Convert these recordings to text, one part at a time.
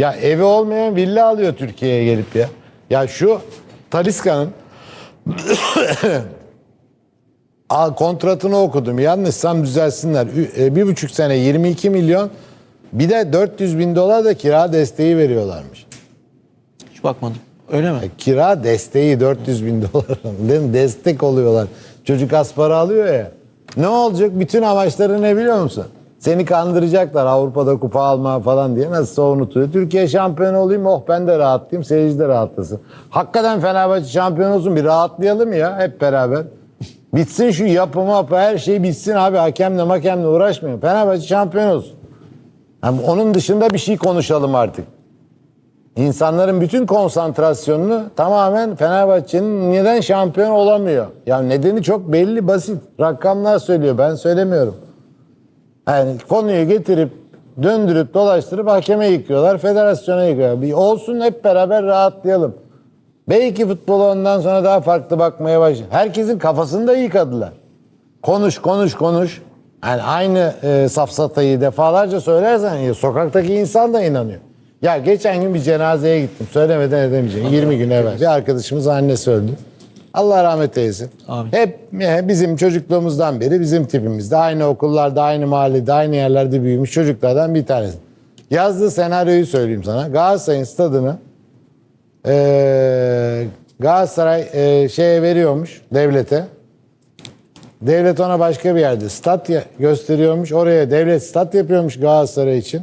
Ya evi olmayan villa alıyor Türkiye'ye gelip ya. Ya şu Taliska'nın Al kontratını okudum. Yanlışsam düzelsinler. E, Bir buçuk sene 22 milyon bir de 400 bin dolar da kira desteği veriyorlarmış. Hiç bakmadım. Öyle mi? E, Kira desteği 400 bin dolar. Değil mi? Destek oluyorlar. Çocuk az para alıyor ya. Ne olacak? Bütün amaçları ne biliyor musun? Seni kandıracaklar Avrupa'da kupa alma falan diye. Nasılsa unutuyor. Türkiye şampiyonu olayım oh ben de rahatlayayım. Seyirci de rahatlasın. Hakikaten Fenerbahçe şampiyon olsun bir rahatlayalım ya hep beraber. Bitsin şu yapı mapı her şey bitsin abi. Hakemle makemle uğraşmayın. Fenerbahçe şampiyon olsun. Yani onun dışında bir şey konuşalım artık. İnsanların bütün konsantrasyonunu tamamen Fenerbahçe'nin neden şampiyon olamıyor? Ya nedeni çok belli, basit. Rakamlar söylüyor, ben söylemiyorum. Yani konuyu getirip döndürüp dolaştırıp hakeme yıkıyorlar, federasyona yıkıyorlar. Bir olsun hep beraber rahatlayalım. Belki futbol ondan sonra daha farklı bakmaya başlar. Herkesin kafasını da yıkadılar. Konuş, konuş, konuş. Yani aynı e, safsatayı defalarca söylersen ya, sokaktaki insan da inanıyor. Ya geçen gün bir cenazeye gittim. Söylemeden edemeyeceğim. 20 gün evvel. Bir arkadaşımız annesi öldü. Allah rahmet eylesin. Amin. Hep e, bizim çocukluğumuzdan beri bizim tipimizde. Aynı okullarda, aynı mahallede, aynı yerlerde büyümüş çocuklardan bir tanesi. Yazdığı senaryoyu söyleyeyim sana. Galatasaray'ın stadını ee, Galatasaray e, şeye veriyormuş devlete. Devlet ona başka bir yerde stat gösteriyormuş. Oraya devlet stat yapıyormuş Galatasaray için.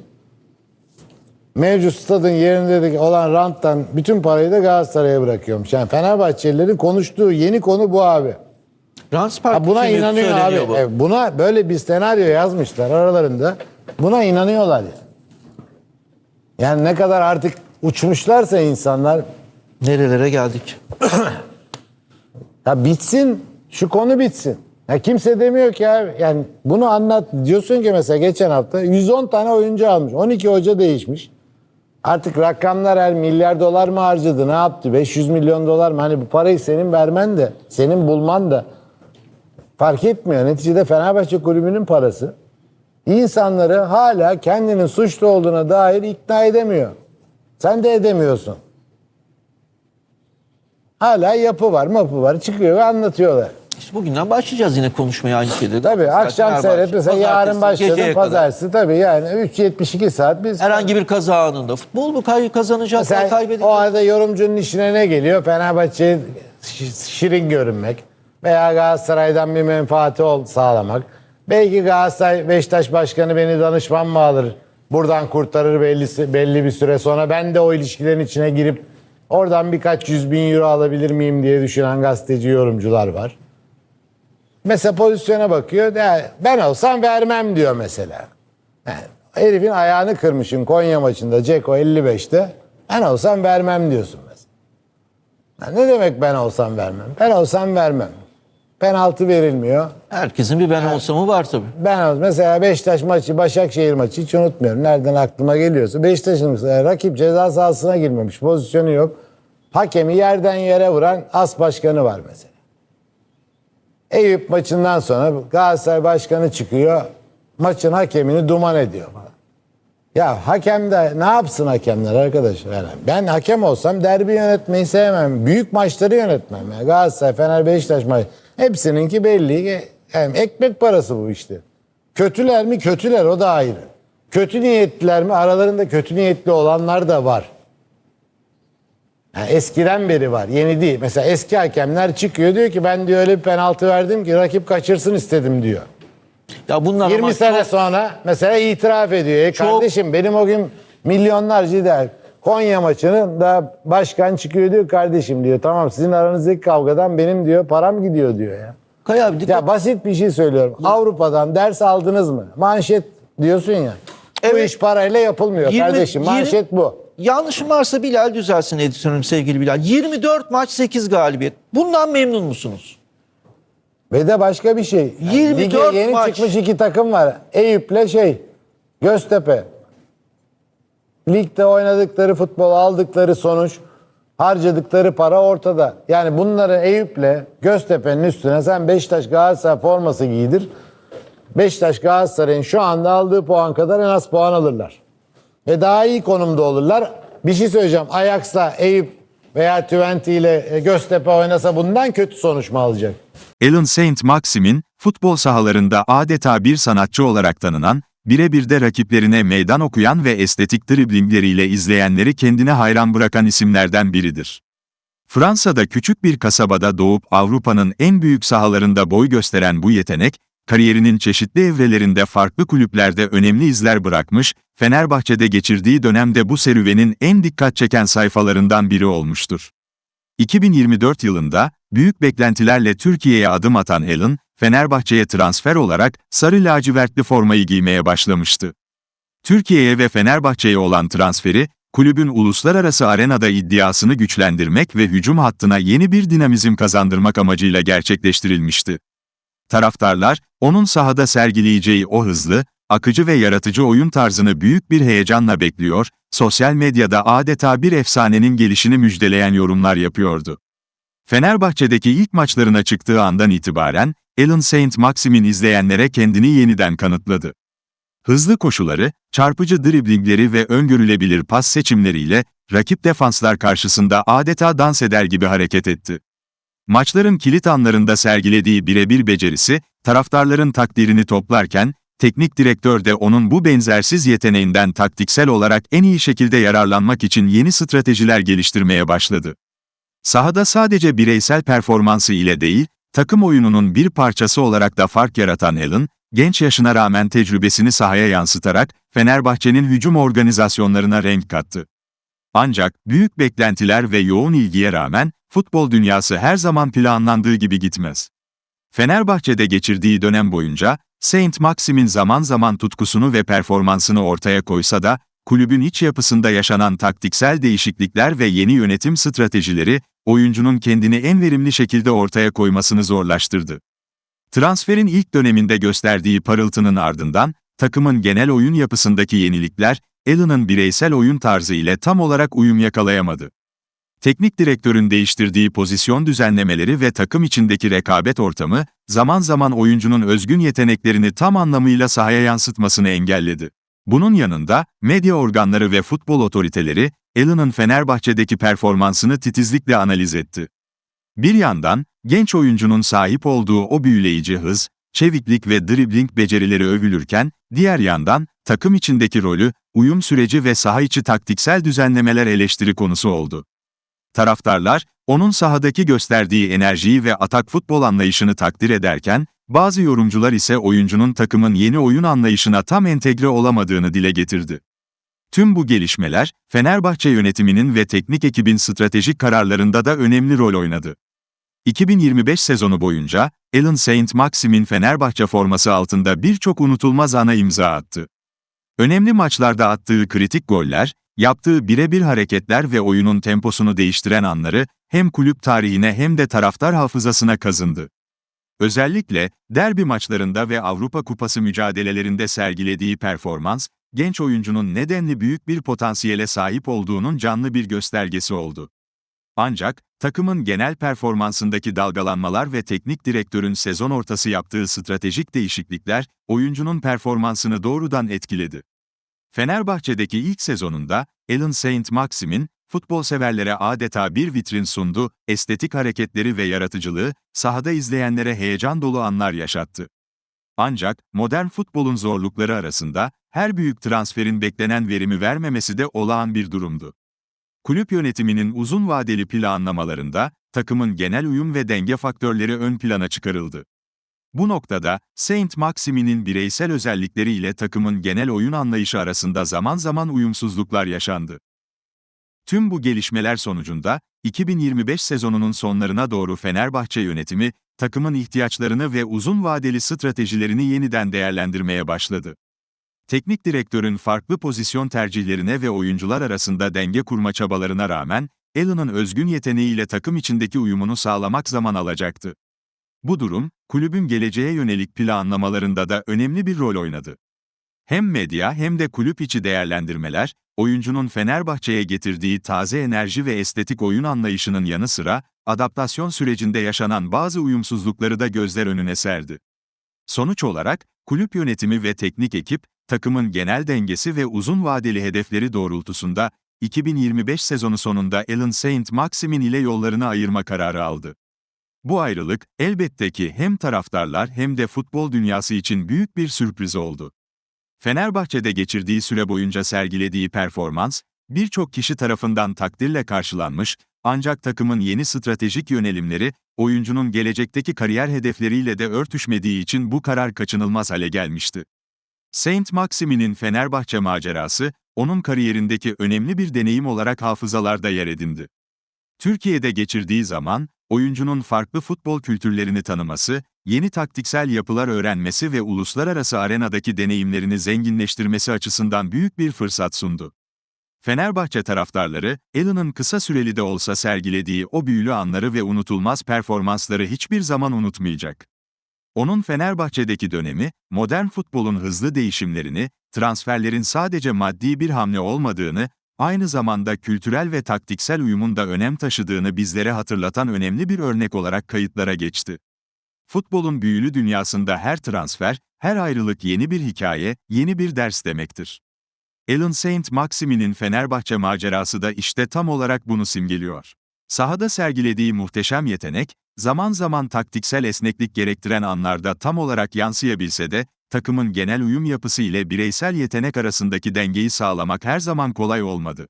Mevcut stadın yerinde olan ranttan bütün parayı da Galatasaray'a bırakıyormuş. Yani Fenerbahçelilerin konuştuğu yeni konu bu abi. Ha, buna inanıyor abi. bu. E, buna böyle bir senaryo yazmışlar aralarında. Buna inanıyorlar ya. Yani ne kadar artık uçmuşlarsa insanlar Nerelere geldik? Ya bitsin, şu konu bitsin. Ya kimse demiyor ki abi, yani bunu anlat. Diyorsun ki mesela geçen hafta 110 tane oyuncu almış. 12 hoca değişmiş. Artık rakamlar her milyar dolar mı harcadı ne yaptı? 500 milyon dolar mı? Hani bu parayı senin vermen de, senin bulman da fark etmiyor. Neticede Fenerbahçe kulübünün parası. İnsanları hala kendinin suçlu olduğuna dair ikna edemiyor. Sen de edemiyorsun. Hala yapı var, mapı var. Çıkıyor ve anlatıyorlar. İşte bugünden başlayacağız yine konuşmaya aynı şeyleri. Tabii akşam seyret mesela yarın pazartesi, başladı geceye kadar. pazartesi tabii yani 3.72 saat biz Herhangi bir kaza anında futbol mu kay kazanacağız, Sen kaybedeceğiz? o arada yorumcunun işine ne geliyor? Fenerbahçe'ye şi- şirin görünmek veya Galatasaray'dan bir menfaati ol, sağlamak. Belki Galatasaray Beşiktaş Başkanı beni danışman mı alır? Buradan kurtarır belli, belli bir süre sonra. Ben de o ilişkilerin içine girip oradan birkaç yüz bin euro alabilir miyim diye düşünen gazeteci yorumcular var. Mesela pozisyona bakıyor. "Ya Ben olsam vermem diyor mesela. Yani herifin ayağını kırmışın Konya maçında Ceko 55'te. Ben olsam vermem diyorsun mesela. Ya ne demek ben olsam vermem? Ben olsam vermem. Penaltı verilmiyor. Herkesin bir ben olsamı var tabii. Ben ol- mesela Beşiktaş maçı, Başakşehir maçı hiç unutmuyorum. Nereden aklıma geliyorsa. Beşiktaş'ın mesela rakip ceza sahasına girmemiş. Pozisyonu yok. Hakemi yerden yere vuran as başkanı var mesela. Eyüp maçından sonra Galatasaray başkanı çıkıyor. Maçın hakemini duman ediyor. Ya hakem de ne yapsın hakemler arkadaşlar? Yani ben hakem olsam derbi yönetmeyi sevmem. Büyük maçları yönetmem. Ya. Galatasaray, Fener, Beşiktaş maçı. Hepsininki belli. Yani ekmek parası bu işte. Kötüler mi? Kötüler o da ayrı. Kötü niyetliler mi? Aralarında kötü niyetli olanlar da var. Yani eskiden beri var. Yeni değil. Mesela eski hakemler çıkıyor diyor ki ben diyor öyle bir penaltı verdim ki rakip kaçırsın istedim diyor. Ya bunlar 20 ama sene çok- sonra mesela itiraf ediyor. E Çok- kardeşim benim o gün milyonlarca der. Konya maçının da başkan çıkıyor diyor kardeşim diyor. Tamam sizin aranızdaki kavgadan benim diyor param gidiyor diyor ya. Kaya abi dikkat. Ya basit bir şey söylüyorum. Avrupa'dan ders aldınız mı? Manşet diyorsun ya. Bu Evet. iş parayla yapılmıyor 20 kardeşim. Manşet bu. Yanlışım varsa Bilal düzelsin editörüm sevgili Bilal. 24 maç 8 galibiyet. Bundan memnun musunuz? Ve de başka bir şey. 24 Lige yeni maç. çıkmış iki takım var. Eyüp'le şey Göztepe. Ligde oynadıkları futbol aldıkları sonuç harcadıkları para ortada. Yani bunları Eyüp'le Göztepe'nin üstüne sen Beşiktaş Galatasaray forması giydir. Beşiktaş Galatasaray'ın şu anda aldığı puan kadar en az puan alırlar. Ve daha iyi konumda olurlar. Bir şey söyleyeceğim. Ajax'la Eyüp veya Twente ile e, Göztepe oynasa bundan kötü sonuç mu alacak? Alan Saint Maxim'in futbol sahalarında adeta bir sanatçı olarak tanınan, birebir de rakiplerine meydan okuyan ve estetik driblingleriyle izleyenleri kendine hayran bırakan isimlerden biridir. Fransa'da küçük bir kasabada doğup Avrupa'nın en büyük sahalarında boy gösteren bu yetenek, kariyerinin çeşitli evrelerinde farklı kulüplerde önemli izler bırakmış, Fenerbahçe'de geçirdiği dönemde bu serüvenin en dikkat çeken sayfalarından biri olmuştur. 2024 yılında, büyük beklentilerle Türkiye'ye adım atan Allen, Fenerbahçe'ye transfer olarak sarı lacivertli formayı giymeye başlamıştı. Türkiye'ye ve Fenerbahçe'ye olan transferi, kulübün uluslararası arenada iddiasını güçlendirmek ve hücum hattına yeni bir dinamizm kazandırmak amacıyla gerçekleştirilmişti. Taraftarlar, onun sahada sergileyeceği o hızlı, akıcı ve yaratıcı oyun tarzını büyük bir heyecanla bekliyor, sosyal medyada adeta bir efsanenin gelişini müjdeleyen yorumlar yapıyordu. Fenerbahçe'deki ilk maçlarına çıktığı andan itibaren, Alan Saint Maxim'in izleyenlere kendini yeniden kanıtladı. Hızlı koşuları, çarpıcı driblingleri ve öngörülebilir pas seçimleriyle, rakip defanslar karşısında adeta dans eder gibi hareket etti. Maçların kilit anlarında sergilediği birebir becerisi, taraftarların takdirini toplarken, teknik direktör de onun bu benzersiz yeteneğinden taktiksel olarak en iyi şekilde yararlanmak için yeni stratejiler geliştirmeye başladı. Sahada sadece bireysel performansı ile değil, takım oyununun bir parçası olarak da fark yaratan Allen, genç yaşına rağmen tecrübesini sahaya yansıtarak Fenerbahçe'nin hücum organizasyonlarına renk kattı. Ancak büyük beklentiler ve yoğun ilgiye rağmen futbol dünyası her zaman planlandığı gibi gitmez. Fenerbahçe'de geçirdiği dönem boyunca Saint Maxim'in zaman zaman tutkusunu ve performansını ortaya koysa da kulübün iç yapısında yaşanan taktiksel değişiklikler ve yeni yönetim stratejileri oyuncunun kendini en verimli şekilde ortaya koymasını zorlaştırdı. Transferin ilk döneminde gösterdiği parıltının ardından, takımın genel oyun yapısındaki yenilikler, Allen'ın bireysel oyun tarzı ile tam olarak uyum yakalayamadı. Teknik direktörün değiştirdiği pozisyon düzenlemeleri ve takım içindeki rekabet ortamı, zaman zaman oyuncunun özgün yeteneklerini tam anlamıyla sahaya yansıtmasını engelledi. Bunun yanında, medya organları ve futbol otoriteleri, Allen'ın Fenerbahçe'deki performansını titizlikle analiz etti. Bir yandan, genç oyuncunun sahip olduğu o büyüleyici hız, çeviklik ve dribbling becerileri övülürken, diğer yandan, takım içindeki rolü, uyum süreci ve saha içi taktiksel düzenlemeler eleştiri konusu oldu. Taraftarlar, onun sahadaki gösterdiği enerjiyi ve atak futbol anlayışını takdir ederken, bazı yorumcular ise oyuncunun takımın yeni oyun anlayışına tam entegre olamadığını dile getirdi. Tüm bu gelişmeler, Fenerbahçe yönetiminin ve teknik ekibin stratejik kararlarında da önemli rol oynadı. 2025 sezonu boyunca, Alan Saint Maxim'in Fenerbahçe forması altında birçok unutulmaz ana imza attı. Önemli maçlarda attığı kritik goller, yaptığı birebir hareketler ve oyunun temposunu değiştiren anları, hem kulüp tarihine hem de taraftar hafızasına kazındı. Özellikle, derbi maçlarında ve Avrupa Kupası mücadelelerinde sergilediği performans, genç oyuncunun nedenli büyük bir potansiyele sahip olduğunun canlı bir göstergesi oldu. Ancak, takımın genel performansındaki dalgalanmalar ve teknik direktörün sezon ortası yaptığı stratejik değişiklikler, oyuncunun performansını doğrudan etkiledi. Fenerbahçe'deki ilk sezonunda, Alan Saint Maxim'in, futbol severlere adeta bir vitrin sundu, estetik hareketleri ve yaratıcılığı, sahada izleyenlere heyecan dolu anlar yaşattı. Ancak, modern futbolun zorlukları arasında, her büyük transferin beklenen verimi vermemesi de olağan bir durumdu. Kulüp yönetiminin uzun vadeli planlamalarında, takımın genel uyum ve denge faktörleri ön plana çıkarıldı. Bu noktada, Saint Maximin'in bireysel özellikleri ile takımın genel oyun anlayışı arasında zaman zaman uyumsuzluklar yaşandı. Tüm bu gelişmeler sonucunda, 2025 sezonunun sonlarına doğru Fenerbahçe yönetimi, takımın ihtiyaçlarını ve uzun vadeli stratejilerini yeniden değerlendirmeye başladı. Teknik direktörün farklı pozisyon tercihlerine ve oyuncular arasında denge kurma çabalarına rağmen, Allen'ın özgün yeteneğiyle takım içindeki uyumunu sağlamak zaman alacaktı. Bu durum, kulübün geleceğe yönelik planlamalarında da önemli bir rol oynadı. Hem medya hem de kulüp içi değerlendirmeler, oyuncunun Fenerbahçe'ye getirdiği taze enerji ve estetik oyun anlayışının yanı sıra, adaptasyon sürecinde yaşanan bazı uyumsuzlukları da gözler önüne serdi. Sonuç olarak, kulüp yönetimi ve teknik ekip, takımın genel dengesi ve uzun vadeli hedefleri doğrultusunda 2025 sezonu sonunda Alan Saint Maximin ile yollarını ayırma kararı aldı. Bu ayrılık elbette ki hem taraftarlar hem de futbol dünyası için büyük bir sürpriz oldu. Fenerbahçe'de geçirdiği süre boyunca sergilediği performans, birçok kişi tarafından takdirle karşılanmış, ancak takımın yeni stratejik yönelimleri, oyuncunun gelecekteki kariyer hedefleriyle de örtüşmediği için bu karar kaçınılmaz hale gelmişti. Saint Maximin'in Fenerbahçe macerası, onun kariyerindeki önemli bir deneyim olarak hafızalarda yer edindi. Türkiye'de geçirdiği zaman, oyuncunun farklı futbol kültürlerini tanıması, yeni taktiksel yapılar öğrenmesi ve uluslararası arenadaki deneyimlerini zenginleştirmesi açısından büyük bir fırsat sundu. Fenerbahçe taraftarları, Alan'ın kısa süreli de olsa sergilediği o büyülü anları ve unutulmaz performansları hiçbir zaman unutmayacak. Onun Fenerbahçe'deki dönemi, modern futbolun hızlı değişimlerini, transferlerin sadece maddi bir hamle olmadığını, aynı zamanda kültürel ve taktiksel uyumun da önem taşıdığını bizlere hatırlatan önemli bir örnek olarak kayıtlara geçti. Futbolun büyülü dünyasında her transfer, her ayrılık yeni bir hikaye, yeni bir ders demektir. Alan Saint Maximin'in Fenerbahçe macerası da işte tam olarak bunu simgeliyor. Sahada sergilediği muhteşem yetenek, zaman zaman taktiksel esneklik gerektiren anlarda tam olarak yansıyabilse de, takımın genel uyum yapısı ile bireysel yetenek arasındaki dengeyi sağlamak her zaman kolay olmadı.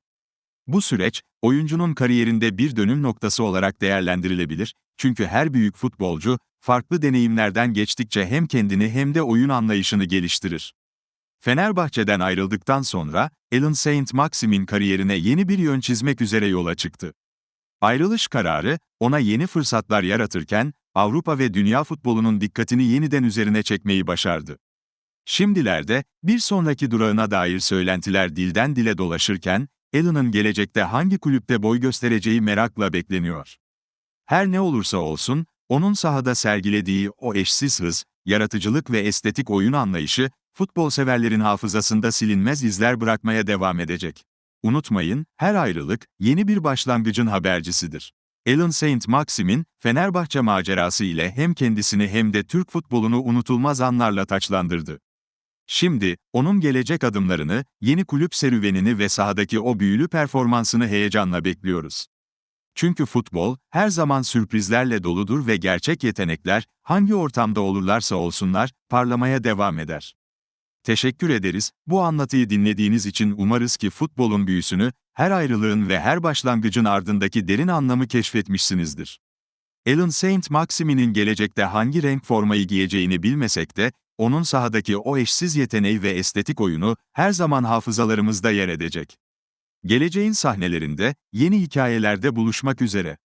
Bu süreç, oyuncunun kariyerinde bir dönüm noktası olarak değerlendirilebilir, çünkü her büyük futbolcu, farklı deneyimlerden geçtikçe hem kendini hem de oyun anlayışını geliştirir. Fenerbahçe'den ayrıldıktan sonra, Alan Saint Maximin kariyerine yeni bir yön çizmek üzere yola çıktı. Ayrılış kararı, ona yeni fırsatlar yaratırken, Avrupa ve dünya futbolunun dikkatini yeniden üzerine çekmeyi başardı. Şimdilerde, bir sonraki durağına dair söylentiler dilden dile dolaşırken, Alan'ın gelecekte hangi kulüpte boy göstereceği merakla bekleniyor. Her ne olursa olsun, onun sahada sergilediği o eşsiz hız, yaratıcılık ve estetik oyun anlayışı, futbol severlerin hafızasında silinmez izler bırakmaya devam edecek. Unutmayın, her ayrılık, yeni bir başlangıcın habercisidir. Alan Saint Maximin, Fenerbahçe macerası ile hem kendisini hem de Türk futbolunu unutulmaz anlarla taçlandırdı. Şimdi, onun gelecek adımlarını, yeni kulüp serüvenini ve sahadaki o büyülü performansını heyecanla bekliyoruz. Çünkü futbol, her zaman sürprizlerle doludur ve gerçek yetenekler, hangi ortamda olurlarsa olsunlar, parlamaya devam eder. Teşekkür ederiz, bu anlatıyı dinlediğiniz için umarız ki futbolun büyüsünü, her ayrılığın ve her başlangıcın ardındaki derin anlamı keşfetmişsinizdir. Alan Saint Maximin'in gelecekte hangi renk formayı giyeceğini bilmesek de, onun sahadaki o eşsiz yeteneği ve estetik oyunu, her zaman hafızalarımızda yer edecek. Geleceğin sahnelerinde, yeni hikayelerde buluşmak üzere.